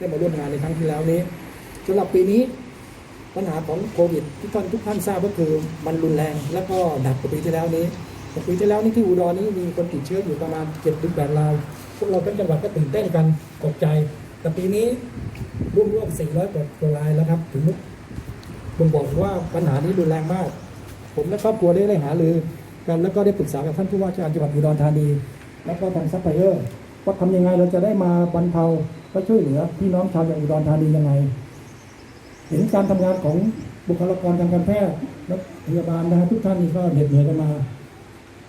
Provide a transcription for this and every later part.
ได้มาร่วมงานในครั้งที่แล้วนี้สำหรับปีนี้ปัญหาของโควิดที่ท่านทุกท่านทราบก็คือมันรุนแรง แล้วก็หนักกว่าปีที่แล้วนี้แต่ปีที่แล้วนี่ที่อุดรนี้มีคนติดเชื้ออยู่ประมาณ7จ็ดถึงแปดรายพวกเราทั้งจังหวัดก็ตื่นเต้นกันตกใจ แต่ปีนี้ร่วมร่วม400กว่ารายแล้วครับถึงผมบอกว่าปัญหานี้รุนแรงมาก ผมและครอบครัวได้ได้หารือกันแล้วก็ได้ปรึกษากับท่านผู้ว่าราชการจังหวัดอุดรธานี แล้วก็ทางซัพพลายเออร์ว่าทำยังไงเราจะได้มาบรรเทา และช่วยเหลือพี่น้องชาวจังหวัดอุดรธานียังไง เห็นการทำงานของบุคลากรทางการแพทย์และพยาบาลนะฮะทุกท่านนี่ก็เหน็ดเหนื่อยกันมา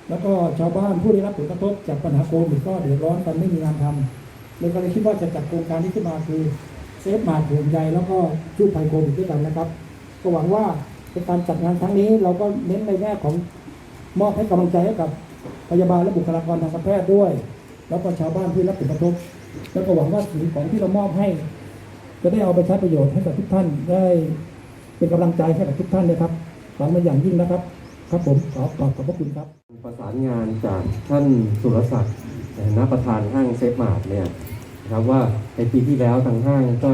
แล้วก็ชาวบ้านผู้ได้รับผลกระทบจากปัญหาโควิดก็เดือดร้อนกันไม่มีงานทำเลยก็เลยคิดว่าจะจัดโครงการนี้ขึ้นมาคือเซฟมาห่วงใยแล้วก็ช่วยภัยโควิดด้วยกันนะครับ ก็หวังว่าเป็นการจัดงานครั้งนี้ เราก็เน้นในแง่ของมอบให้กำลังใจให้กับพยาบาลและบุคลากรทางการแพทย์ด้วย แล้วก็ชาวบ้านที่รับผลกระทบ แล้วก็หวังว่าสิ่งของที่เรามอบให้ จะได้เอาไปใช้ประโยชน์ให้กับทุกท่านได้เป็นกำลังใจให้กับทุกท่านนะครับหวังมาอย่างยิ่งนะครับ ครับผมขอขอบขอบพระคุณครับ ประสานงานจากท่านสุรศักดิ์ในฐานะประธานห้างเซฟมาร์ทเนี่ยนะครับว่าในปีที่แล้วทางห้างก็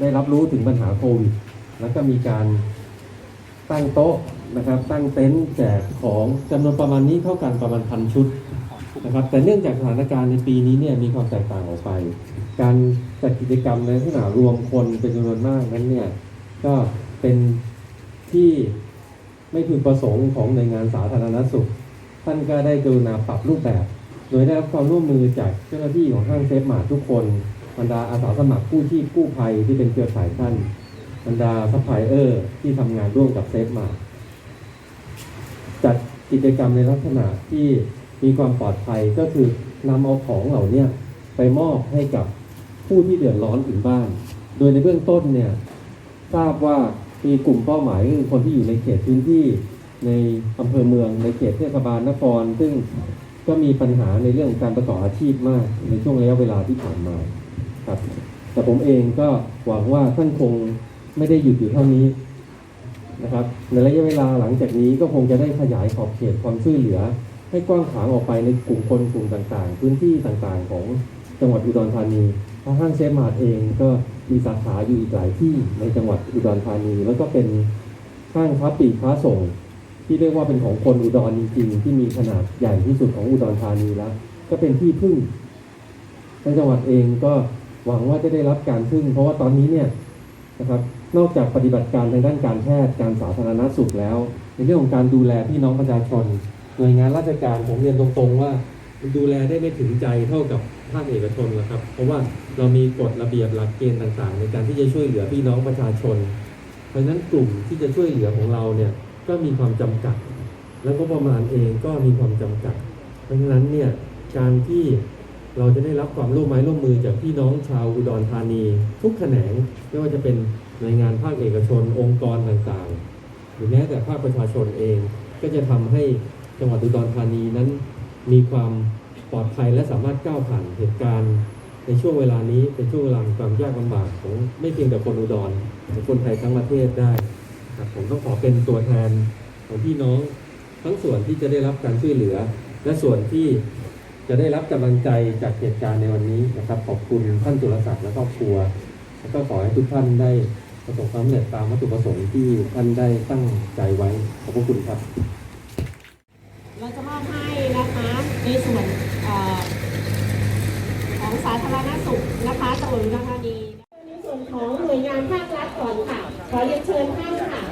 ได้รับรู้ถึงปัญหาโควิดแล้วก็มีการตั้งโต๊ะนะครับ ตั้งเต็นท์แจกของจำนวนประมาณนี้เท่ากันประมาณพันชุด นะครับแต่เนื่องจากสถานการณ์ในปีนี้เนี่ยมีความแตกต่างออกไป การจัดกิจกรรมในลักษณะรวมคนเป็นจำนวนมากนั้นเนี่ยก็เป็นที่ไม่พึงประสงค์ของหน่วยงานสาธารณสุข ท่านก็ได้กรุณาปรับรูปแบบ โดยได้รับความร่วมมือจากเจ้าหน้าที่ของห้างเซฟมาทุกคนบรรดาอาสาสมัครกู้ชีพกู้ภัยที่เป็นเครือข่ายท่านบรรดาซัพพลายเออร์ที่ทำงานร่วมกับเซฟมาจัดกิจกรรมในลักษณะที่ มีความปลอดภัยก็คือนำเอาของเหล่าเนี้ไปมอบให้กับผู้ที่เดือดร้อนถึงบ้าน โดยในเบื้องต้นเนี่ยทราบว่ามีกลุ่มเป้าหมายคือคนที่อยู่ในเขตพื้นที่ในอำเภอเมืองในเขตเทศบาลนคร ซึ่งก็มีปัญหาในเรื่องการประกอบอาชีพมากในช่วงระยะเวลาที่ผ่านมาครับ แต่ผมเองก็หวังว่าท่านคงไม่ได้หยุดอยู่เท่านี้นะครับ ในระยะเวลาหลังจากนี้ก็คงจะได้ขยายขอบเขตความช่วยเหลือ ให้กว้างขวางออกไปในกลุ่มคนกลุ่มต่างๆ พื้นที่ต่างๆ ของจังหวัดอุดรธานีเพราะห้างเซฟมาร์ทเองก็มีสาขาอยู่อีกหลายที่ในจังหวัดอุดรธานี แล้วก็เป็นห้างค้าปลีกค้าส่ง ที่เรียกว่าเป็นของคนอุดรจริงๆที่มีขนาดใหญ่ที่สุดของอุดรธานีแล้ว ก็เป็นที่พึ่งในจังหวัดเองก็หวังว่าจะได้รับการพึ่ง เพราะว่าตอนนี้เนี่ยนะครับนอกจากปฏิบัติการทางด้านการแพทย์การสาธารณสุขแล้ว ในเรื่องของการดูแลพี่น้องประชาชน หน่วยงานราชการผมเรียนตรงๆว่าดูแลได้ไม่ถึงใจเท่ากับภาคเอกชนหรอกครับ เพราะว่าเรามีกฎระเบียบหลักเกณฑ์ต่างๆ ในการที่จะช่วยเหลือพี่น้องประชาชน เพราะฉะนั้นกลุ่มที่จะช่วยเหลือของเราเนี่ยก็มีความจำกัด แล้วก็ประมาณเองก็มีความจำกัด เพราะฉะนั้นเนี่ยการที่เราจะได้รับความร่วมไม้ร่วมมือจากพี่น้องชาวอุดรธานี ทุกแขนงไม่ว่าจะเป็นหน่วยงานภาคเอกชนองค์กรต่างๆ หรือแม้แต่ภาคประชาชนเองก็จะทำให้ จังหวัดอุดรธานีนั้นมีความปลอดภัยและสามารถก้าวผ่านเหตุการณ์ในช่วงเวลานี้เป็นช่วงเวลาความยากลำบากของไม่เพียงแต่คนอุดรแต่คนไทยทั้งประเทศได้ครับผมต้องขอเป็นตัวแทนของพี่น้องทั้งส่วนที่จะได้รับการช่วยเหลือ และส่วนที่จะได้รับกำลังใจจากเหตุการณ์ในวันนี้นะครับ ขอบคุณท่านจุลศักดิ์และครอบครัว แล้วก็ขอให้ทุกท่านได้ประสบความสำเร็จตามวัตถุประสงค์ที่ท่านได้ตั้งใจไว้ขอบพระคุณครับ เราจะมอบให้นะคะในส่วนเอ่อของสาธารณสุขนะคะจังหวัดอุดรธานีในส่วนของหน่วยงานภาครัฐก่อนค่ะ ขอเรียนเชิญท่านค่ะ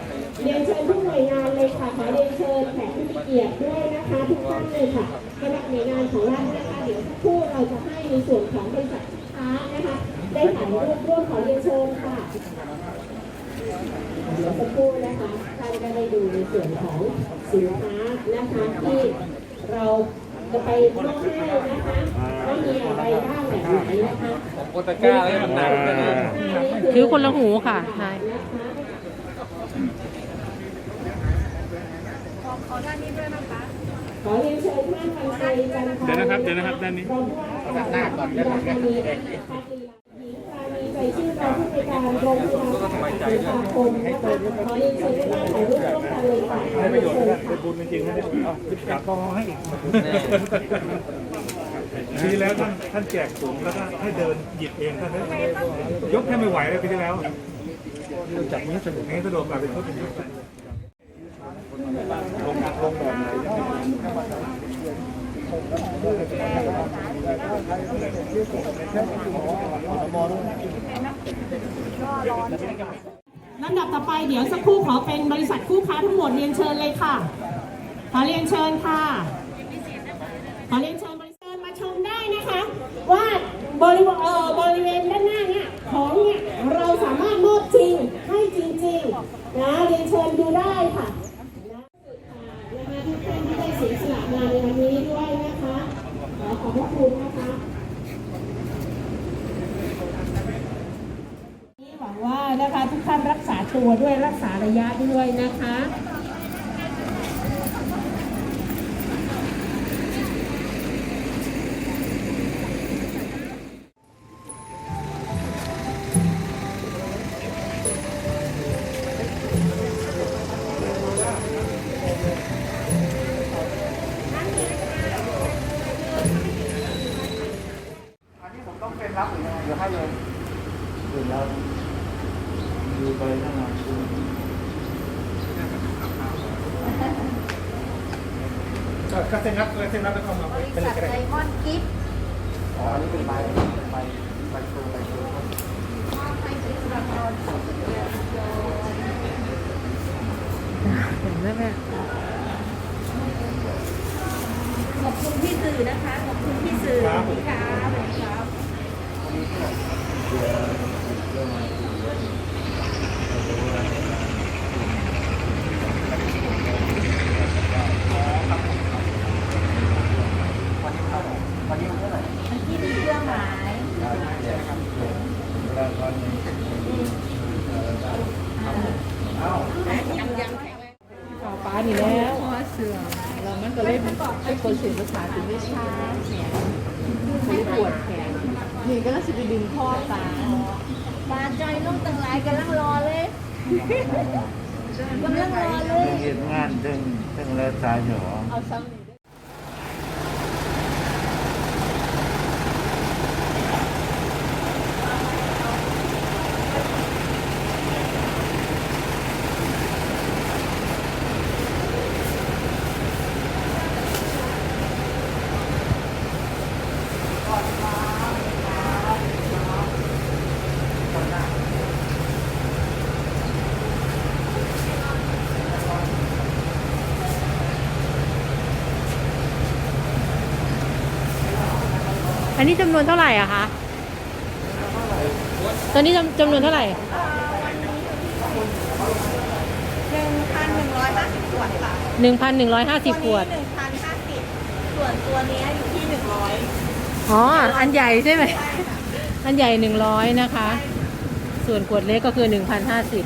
เรียนเชิญทุกหน่วยงานเลยค่ะ ขอเรียนเชิญแขกผู้มีเกียรติด้วยนะคะทุกท่านเลยค่ะสำหรับหน่วยงานของรัฐนะคะเดี๋ยวสักครู่เราจะให้ในส่วนของบริษัทค้านะคะ ได้ถ่ายรูปร่วมขอเรียนเชิญค่ะเดี๋ยวสักครู่นะคะท่านก็ได้ดูในส่วนของสินค้านะคะที่เรา จะไปมอบให้นะคะว่ามีอะไรบ้างแบบไหนนะคะโอตะกร้าแล้วมันหนักเลยนะถือคนละหูค่ะใช่ขอเรียนเชิญท่านวันใจจันทร์เดี๋ยวนะครับเดี๋ยวนะครับด้านนี้รองผู้ว่าราชการจังหวัดอุดรธานีพักลีหญิง การโรงพยาบาลสาคมนะคะขอเรียนเชิญท่านถ่ายรูปร่วมกันเลยค่ะขอเรียนบุญจริงๆนะเอาแอลกอฮอล์ให้อีกทีแล้วท่านท่านแจกถุงแล้วก็ให้เดินหยิบเองท่านยกแค่ไม่ไหวเลยปีที่แล้วจับนี้สะดวกนี้สะดวกกว่าเป็นคนเป็นยกไปลงลงแบบไหน ลำดับต่อไปเดี๋ยวสักครู่ขอเป็นบริษัทคู่ค้าทั้งหมดเรียนเชิญเลยค่ะ ขอเรียนเชิญค่ะ ขอเรียนเชิญบริษัทมาชมได้นะคะ ว่าบริวณเอ่อบริเวณด้านหน้าเนี่ยของเนี่ยเราสามารถมอบจริงให้จริงๆนะเรียนเชิญดูได้ค่ะนะนะคะทุกท่านที่ได้เสียสละมาในวันนี้ด้วยนะคะขอขอบพระ คุณนะคะหวังว่านะคะทุกท่านรักษาตัวด้วยรักษาระยะด้วยนะคะ ก็เซ็นรับเซ็นรับแล้วก็มาบริเป็นษัทกระไดดมอนด์กิฟต์อ๋ออันนี้เป็นใบเป็นใบใบโชว์ใบโชว์มอบให้ที่ประชาชนเห็นไหมแม่ขอบคุณพี่สื่อนะคะ ขอบคุณพี่สื่อค่ะสวัสดีครับวันนี้เท่าไหร่วันนี้มันเท่าไหร่ ที่มีเครื่องหมาย ต่อป้านี่แล้วเสื่อมเรามันก็เลย ให้คนเสียภาษาถึงได้ช้าแขนคนปวดแขนนี่ก็จะไปดึงข้อตาบาจอยลูกต่างหลายกำลังรอเลยกำลังรอเลย เห็นงานถึงถึงแล้วตายเหรอเอาซ้ำ อันนี้จำนวนเท่าไหร่อะคะ ตอนนี้จำจำนวนเท่าไหร่หนึ่งพันหนึ่งร้อยห้าสิบขวดค่ะหนึ่งพันหนึ่งร้อยห้าสิบขวด หนึ่งพันห้าสิบส่วนตัวนี้อยู่ที่หนึ่งร้อยอ๋อ อันใหญ่ใช่ไหม อันใหญ่หนึ่งร้อยนะคะ ส่วนขวดเล็กก็คือหนึ่งพันห้าสิบ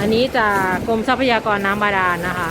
อันนี้จากกรมทรัพยากรน้ำบาดาลนะคะ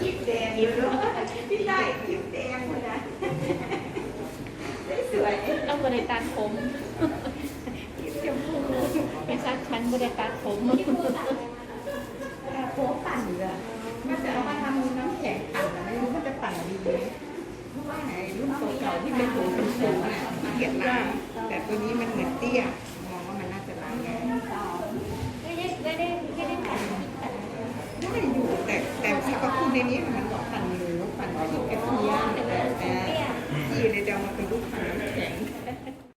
คิดแดงอยู่เราะพี่ได้คิดแดงคนนะสวยต้องบริการผมชมพูเป็นสักชั้นบริการผมโค้ปั่นเลยมันจะเอามาทำน้ำแข็งปั่นไม่รู้มันจะปั่นดีไหมเพราะว่าไหนรุ่นเก่าๆที่เป็นโถเป็นสูงอะเกียดลายแต่ตัวนี้มันเหมือนเตี้ย มองว่ามันน่าจะลายแง่ ไม่ได้ ใ